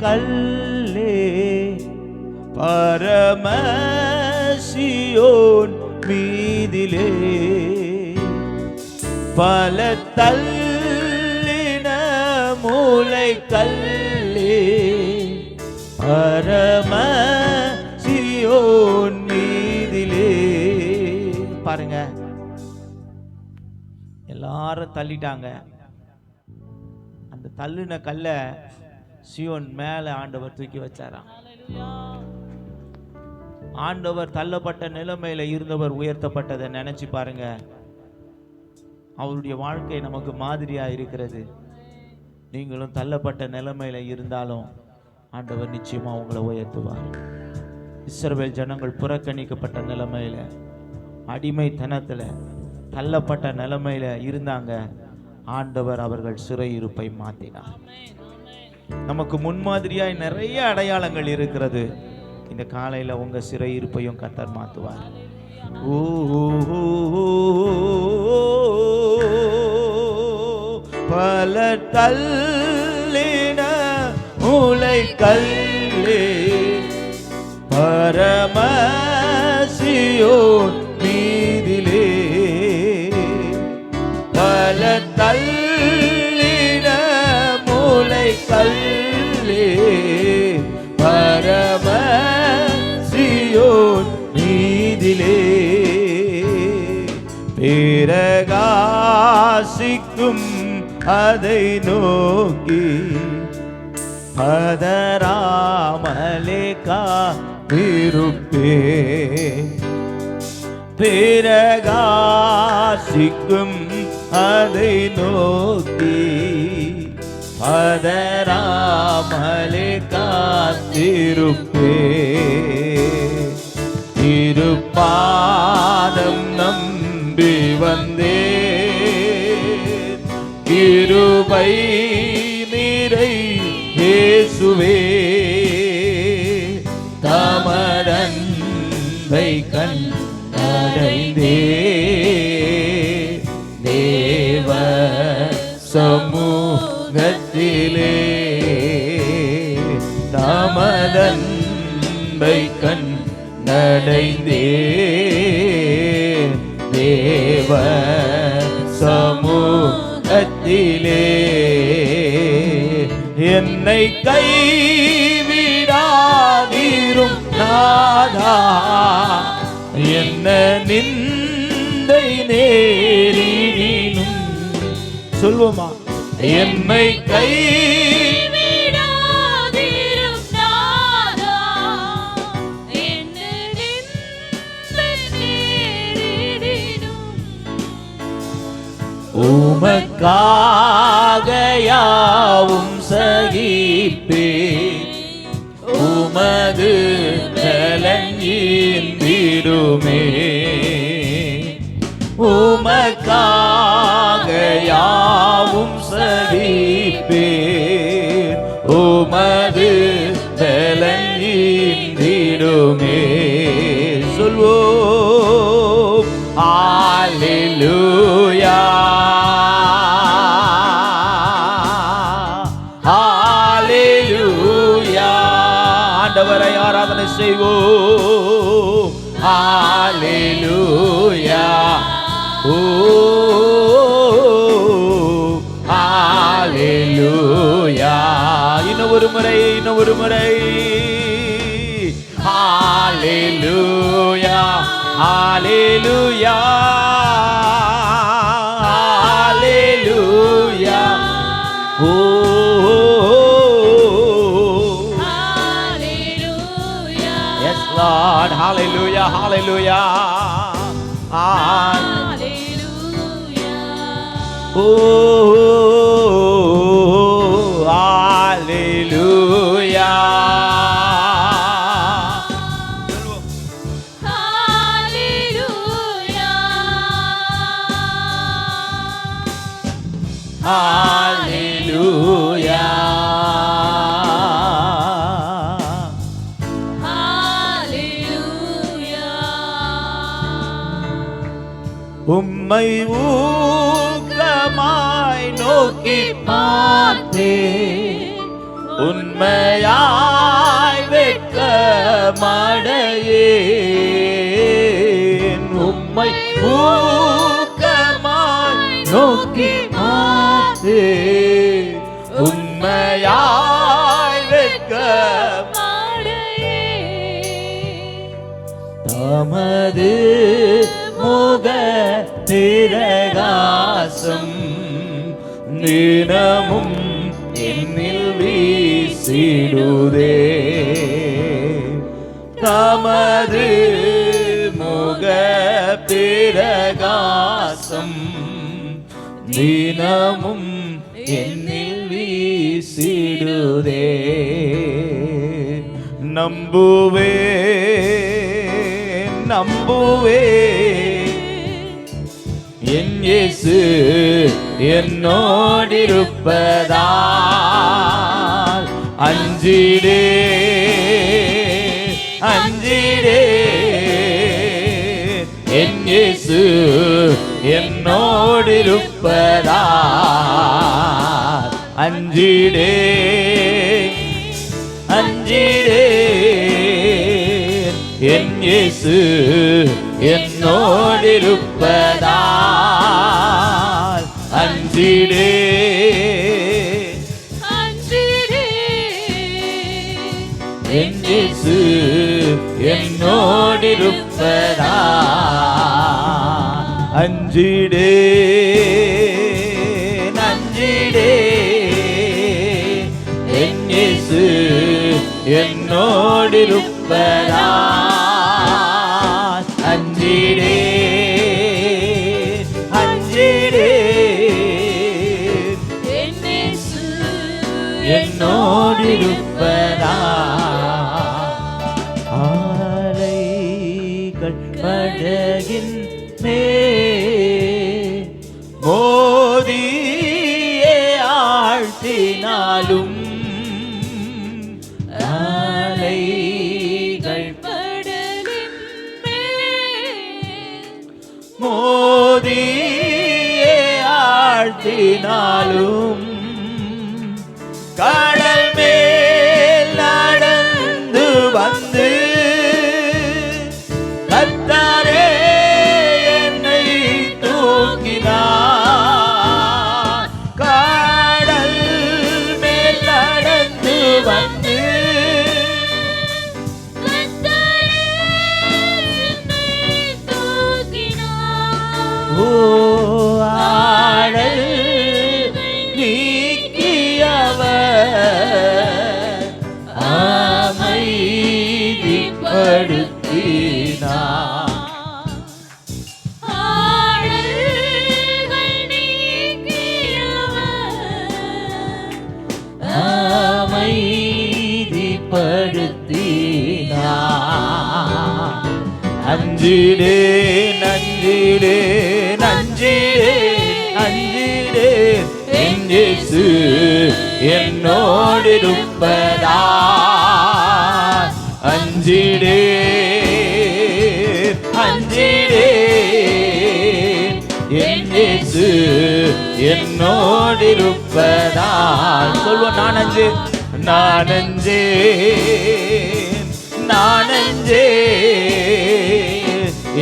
கல்லே பரமசியோன் மீதிலே. பல தள்ளின மூளை கல்லே பரம சியோன் மீதிலே. பாருங்க. எல்லாரும் தள்ளிட்டாங்க. அந்த தள்ளின கல்லை சியோன் மேல ஆண்டவர் தூக்கி வச்சாராம். ஆண்டவர் தள்ளப்பட்ட நிலைமையில இருந்தவர் உயர்த்தப்பட்டதை நினைச்சு பாருங்க. அவருடைய வாழ்க்கை நமக்கு மாதிரியா இருக்கிறது. நீங்களும் தள்ளப்பட்ட நிலைமையில இருந்தாலும் ஆண்டவர் நிச்சயமா உங்களை உயர்த்துவார். இஸ்ரவேல் ஜனங்கள் புறக்கணிக்கப்பட்ட நிலைமையில அடிமைத்தனத்துல தள்ளப்பட்ட நிலைமையில இருந்தாங்க. ஆண்டவர் அவர்கள் சிறையிருப்பை மாற்றினார் நமக்கு முன்மாதிரியாய் நிறைய அடையாளங்கள் இருக்கிறது. இந்த காலையில உங்க சிறையிருப்பையும் கத்தர் மாற்றுவார் ஓ பல தள்ளின மூளை கல்லே பரமசியோ மீதிலே பல தல் மூளை பரம சியோன் நீதிலே. பிறகாசிக்கும் அதை நோக்கி பதராமலே காத்திருப்பே. பிறகாசிக்கும் அதை நோக்கி பதராமலே காத்திருப்பே. திருப்பாதம் நம்பி வந்தே. கிருபை நிறை இயேசுவே தமரன் கண் அடைந்தே. தமதன்பை கண் நடைந்தே தேவ சமூகத்திலே என்னை கைவிடாதீரும் நாதா. என்ன நிந்தை நேரினும் சொல்வோமா? என்னை கை காகையாவும் சகிப்பே Hallelujah. Oh, Hallelujah. இன்னும் ஒரு முறை இன்னும் ஒரு முறை Hallelujah. Hallelujah. உம்மை ஊக்கமாய் நோக்கி பார்த்தே. உண்மையாய் வெட்கமடையேன் உம்மை ஊக்கமாய் நோக்கி பார்த்தே. உண்மையாய் வெட்க தமது தினமும் என்னில் வீசிடுதே. தமது முக பிரகாசம் தினமும் என்னில் வீசிடுதே. நம்புவே நம்புவே. என் இயேசு என்னோடிருப்பதால் அஞ்சிடே அஞ்சிடே. என் இயேசு என்னோடிருப்பதால் அஞ்சிடே அஞ்சிடே. என் இயேசு என்னோடிருப்பதால் அஞ்சிடே. என் இயேசு என்னோடிருப்பதால் அஞ்சிடே. நஞ்சிடே என் இயேசு என்னோடிருப்பதால் அஞ்சிடே அஞ்சிடே. என்னோடிருப்பதா அஞ்சிடே நஞ்சிடே நஞ்சிடே நஞ்சிடே என் இயேசு என்னோடிருப்பதா அஞ்சிடே அஞ்சிடே என் என்னோடு இருப்பதா? சொல்வோம் நான் அஞ்சு. நான் அஞ்சே நான் அஞ்சே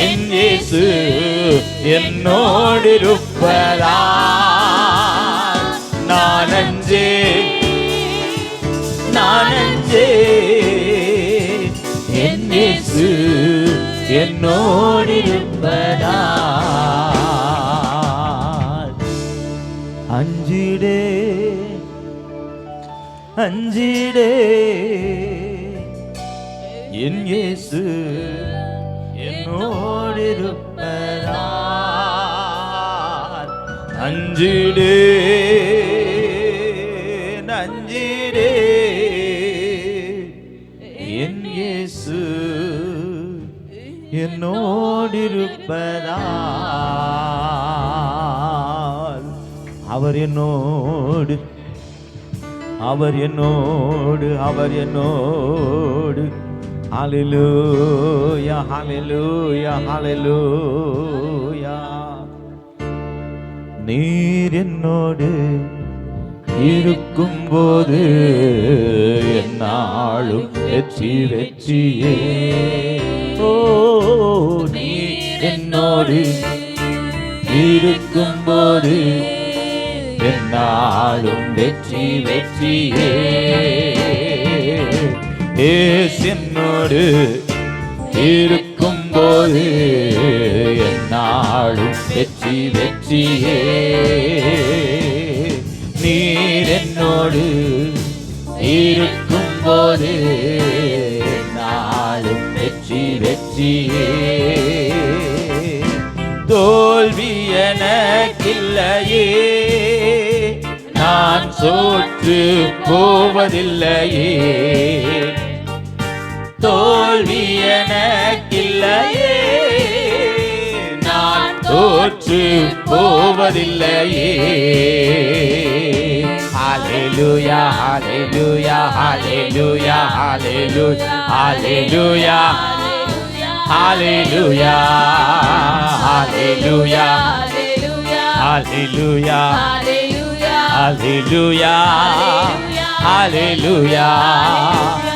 என் இயேசு என்னோடிருப்பதா? நான் அஞ்சே நான் அஞ்சே என் இயேசு என்னோடிருப்பதா? அஞ்சிடே அஞ்சிடே. என் இயேசு என்னோடிருப்பதால் அஞ்சிடே நஞ்சிடே. என் இயேசு என்னோடிருப்பதால் அவர் என்னோடு அவர் என்னோடு அவர் என்னோடு. ஹalleluya ஹalleluya ஹalleluya நீர் என்னோடு இருக்கும் போது என்னாலும் வெற்றி வெற்றியே. ஓ நீ என்னோடு இருக்கும்போது என்னாலும் வெற்றி வெற்றியே. ஏஸ் என்னோடு இருக்கும்போது என்னாலும் வெற்றி வெற்றியே. நீர் என்னோடு இருக்கும் போது நாளும் வெற்றி வெற்றியே. தோல்வி எனக்கில்லையே. நான் சோற்று போவதில்லையே. தோல்வி எனக்கில்லையே நான் தோற்று போவதில்லையே ஹalleluya ஹalleluya ஹalleluya ஹalleluya ஹalleluya ஹalleluya ஹalleluya ஹalleluya ஹalleluya ஹalleluya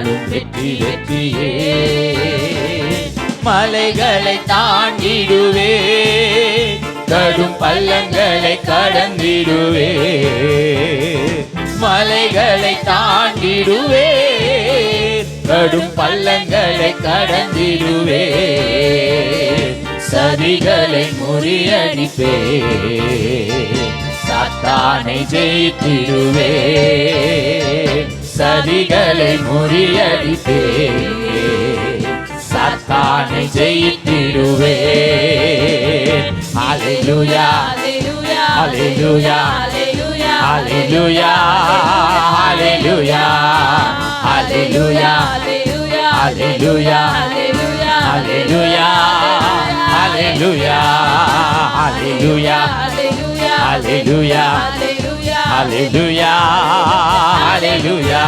நாளும் வெற்றி வெற்றியே. மலைகளை தாண்டிடுவே. கடும் பள்ளங்களை கடந்திடுவே. மலைகளை தாண்டிடுவே. கடும் பள்ளங்களை கடந்திடுவே. சதிகளை முறியடிப்பே. சாத்தானை ஜெயித்திடுவே. சதிகளை முறியடிப்பே சாத்தானை ஜெயித்திடுவே ஹalleluya ஹalleluya ஹalleluya ஹalleluya ஹalleluya ஹalleluya ஹalleluya ஹalleluya ஹalleluya ஹalleluya ஹalleluya ஹalleluya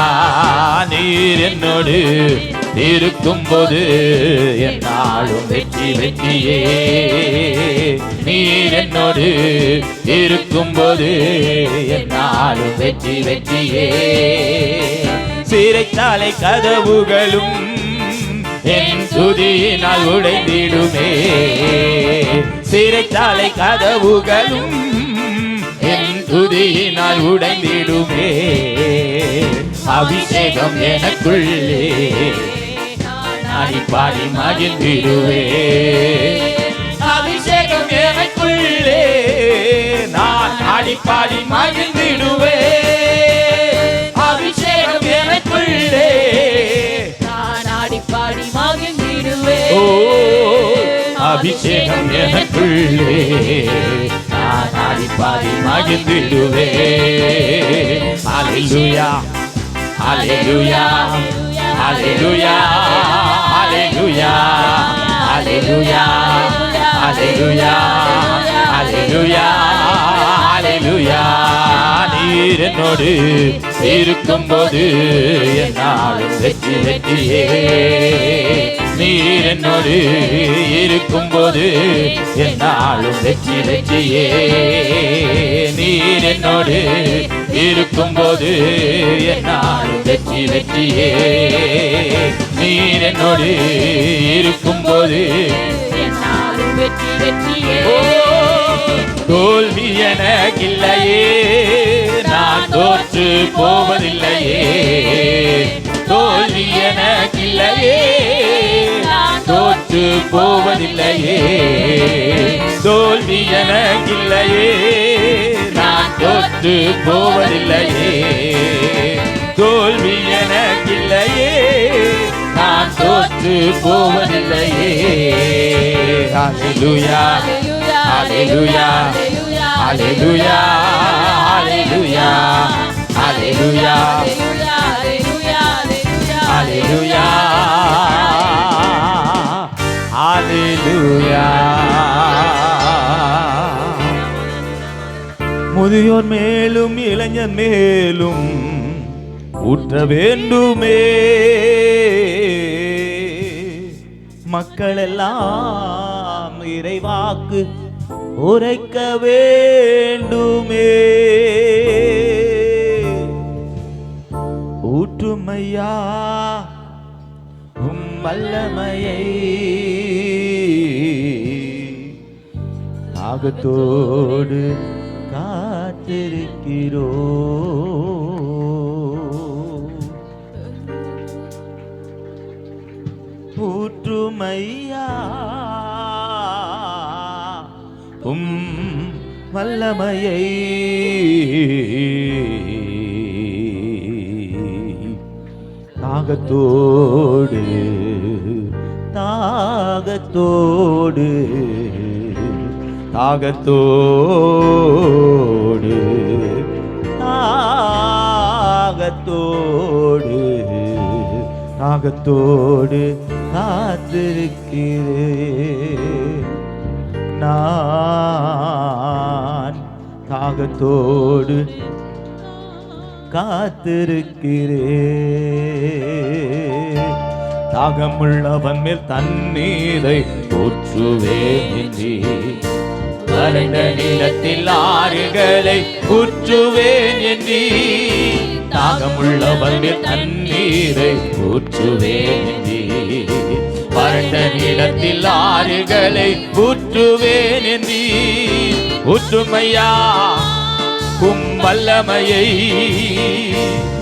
நீர் என்னோடு இருக்கும் போது என்னாலும் வெற்றி வெற்றியே. நீர் என்னோடு இருக்கும் போது என்னாலும் வெற்றி வெற்றியே. சிறைச்சாலை கதவுகளும் என் சுதியினால் உடைந்திடுமே. சிறைச்சாலை கதவுகளும் துதியினால் உடைந்திடுமே. அபிஷேகம் எனக்குள்ளே நாடி பாடி மகிழ்ந்திடுவே. அபிஷேகம் எனக்குள்ளே நான் நாடி பாடி மகிழ்ந்திடுவே. அபிஷேகம் எனக்குள்ளே நான் நாடி பாடி மகிழ்ந்திடுவே. ஓ அபிஷேகம் எனக்குள்ளே நான் ஆடி பாடி மகிழ்ந்திடுவே ஹalleluya ஹalleluya ஹalleluya ஹalleluya ஹalleluya ஹalleluya ஹalleluya ஹalleluya நீர் என்னோடு இருக்கும்போது என்னாலும் வெற்றி வெற்றியே. நீர் என்னோடு இருக்கும்போது என்னாலும் வெற்றி வெற்றியே. நீர் என்னோடு இருக்கும்போது என்னாலும் வெற்றி வெற்றியே. நீர் என்னோடு இருக்கும்போது ஓ, தோல்வி எனக்கில்லையே தோற்று போவதில்லையே. தோல்வி எனக்கில்லையே. தோற்று போவதில்லையே. தோல்வி எனக்கில்லையே. நான் தோற்று போவதில்லையே. தோல்வி எனக்கில்லையே. நான் தோற்று போவதில்லையே. ஹalleluya ஹalleluya ஹalleluya ஹalleluya ஹalleluya ஹalleluya ஹalleluya முதியோர் மேலும் இளைஞர் மேலும் ஊற்ற வேண்டுமே. மக்கள் எல்லாம் இறைவாக்கு உரைக்க வேண்டுமே. ஊற்றுமையா உம் வல்லமையை ஆகத்தோடு காத்திருக்கிறோ. ஊற்றுமையா? உம் வல்லமையை தாகத்தோடு தாகத்தோடு தாகத்தோடு தாகத்தோடு தாகத்தோடு காத்திருக்கிறேன். நான் தாகத்தோடு காத்திருக்கிறேன். தாகமுள்ளவன் மேல் தண்ணீரை ஊற்றுவேன். வறண்ட நிலத்தில் ஆறுகளை ஊற்றுவேன். என்றி தாகமுள்ளவன் மேல் தண்ணீரை ஊற்றுவேன். என்றி வறண்ட நிலத்தில் ஆறுகளை ஊற்றுவேன். என்றி ஊற்றுமையா? உம் வல்லமையை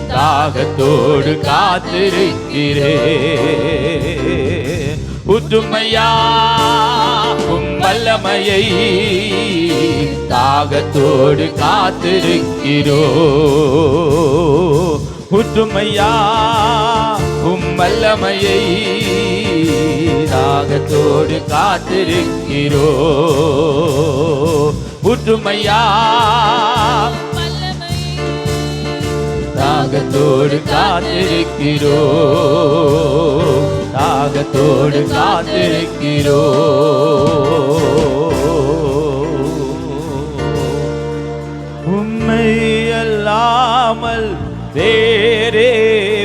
தாகத்தோடு காத்திருக்கிறேன் உற்றுமையா உம் வல்லமையை தாகத்தோடு காத்திருக்கிறோ. உற்றுமையா உம் வல்லமையை தாகத்தோடு காத்திருக்கிறோ. உற்றுமையா தாகத்தோடு காத்திருக்கிறோ தாகத்தோடு காத்திருக்கிறோ உம்மை அல்லாமல் வேறே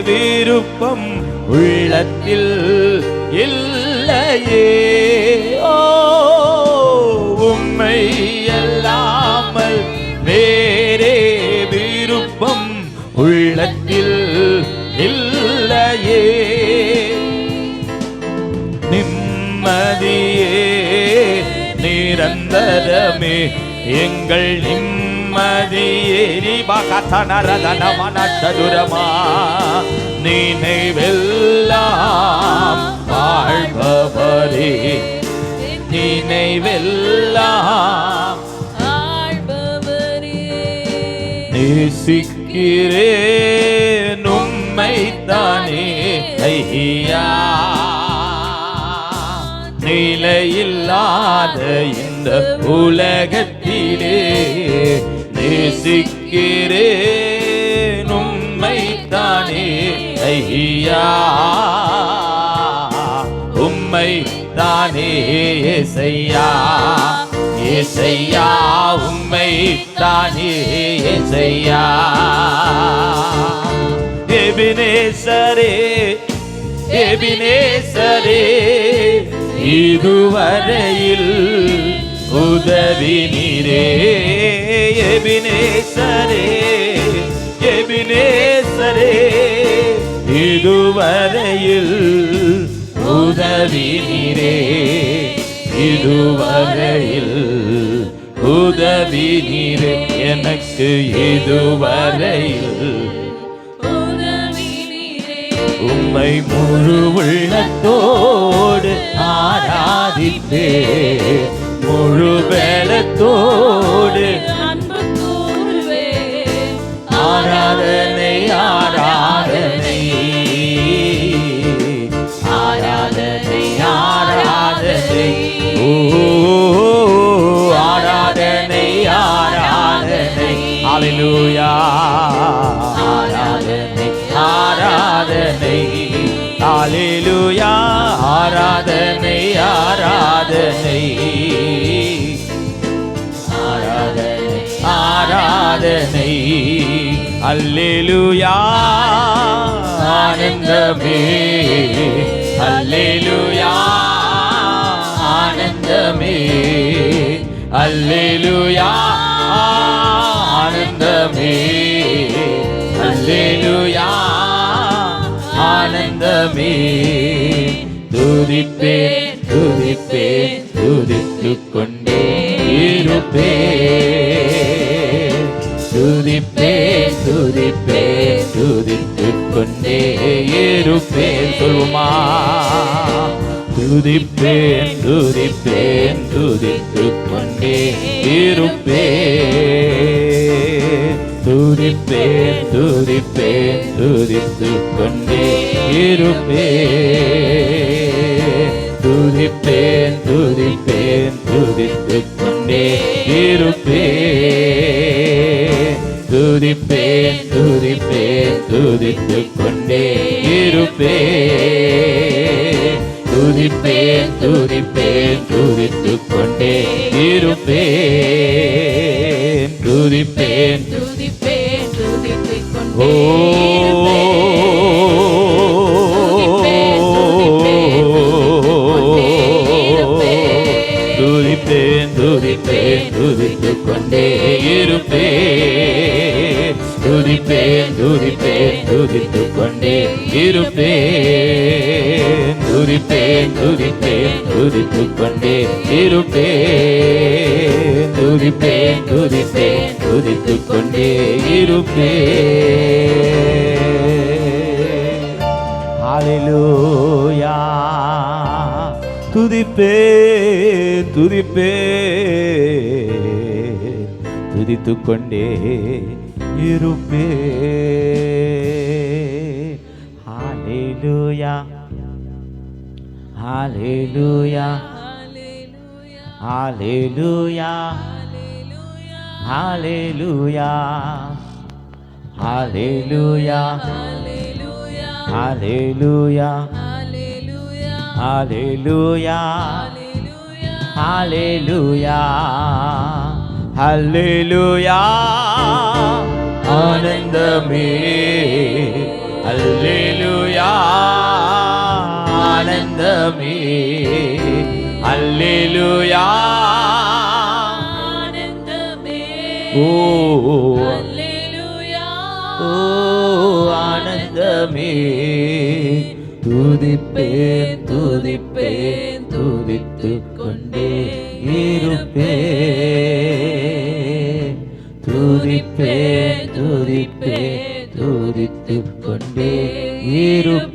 விருப்பம் உள்ளத்தில் இல்லையே. எங்கள் நிம்மதியே சதுரமா நினைவெல்லாம் வாழ்பவரே. நினைவெல்லாம் நேசிக்கிறேன் உம்மை தானே ஐயா. நிலையில்லாத இந்த உலகத்திலே நேசிக்கிறேன் உம்மைத்தானே ஐயா. உம்மை தானே ஏசையா. ஏசையா உம்மை தானே செய்யா எபினேசரே எபினேசரே இதுவரையில் உதவி நீரே எபினேசரே எபினேசரே இதுவரையில் உதவி நீரே இதுவரையில் உதவி நீரே எனக்கு இதுவரையில் உம்மை முழு உள்ளத்தோடு ஆராதித்தே. முழு பலத்தோடு ஹalleluya ஆராதனை ஆராதனை ஹalleluya ஆராதனை ஆராதனை ஆராதனை ஆராதனை ஹalleluya ஆனந்தமே ஹalleluya ஆனந்தமே ஹalleluya ஆனந்தமே துதிப்பேன் துதிப்பேன் துதித்துக் கொண்டே இருப்பேன் துதிப்பேன் துதிப்பேன் துதித்துக் கொண்டே இருப்பேன் சொல்லுமா? துதிப்பேன் துதிப்பேன் துதித்துக் கொண்டே இருப்பேன் துதிப்பேன் துதிப்பேன் துதித்து கொண்டே இருப்பேன் துதிப்பேன் துதிப்பேன் துதித்து கொண்டே இருப்பேன் துதிப்பேன் துதிப்பேன் துதித்து கொண்டே இருப்பேன் துதிப்பேன் துதிப்பேன் துதித்து கொண்டே இருப்பேன் துதிப்பேன். துதிப்பேன் துதித்துக் ஓ. கொண்டே துதிப்பேன் துதிப்பேன் துதித்துக் கொண்டே இருப்பேன். துதிப்பேன் துதிப்பேன் துதித்துக் கொண்டே இருப்பேன். துதிப்பேன் துதிப்பேன் துதித்துக் கொண்டே இருப்பேன். துதிப்பேன் துதிப்பேன் துதித்துக் கொண்டே இருப்பேன் ஹalleluya. துதிப்பேன் துதிப்பேன் துதித்துக் கொண்டே இருப்பேன் ஹalleluya. ஹalleluya. ஹalleluya. ஹalleluya ஹalleluya ஹalleluya ஹalleluya ஹalleluya ஹalleluya ஆனந்தமே ஹalleluya ஆனந்தமே ஹalleluya ஓ ஓ ஆனந்தமே. துதிப்பேன் துதிப்பேன் துதித்து கொண்டே இருப்பேன் துதிப்பேன் துதிப்பேன் துதித்து கொண்டே இருப்பேன்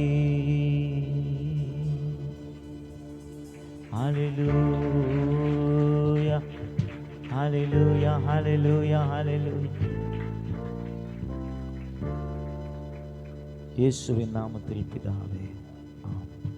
ஹalleluya ஹalleluya ஹalleluya ஹalleluya இயேசுவின் நாமத்தில் பிதாவே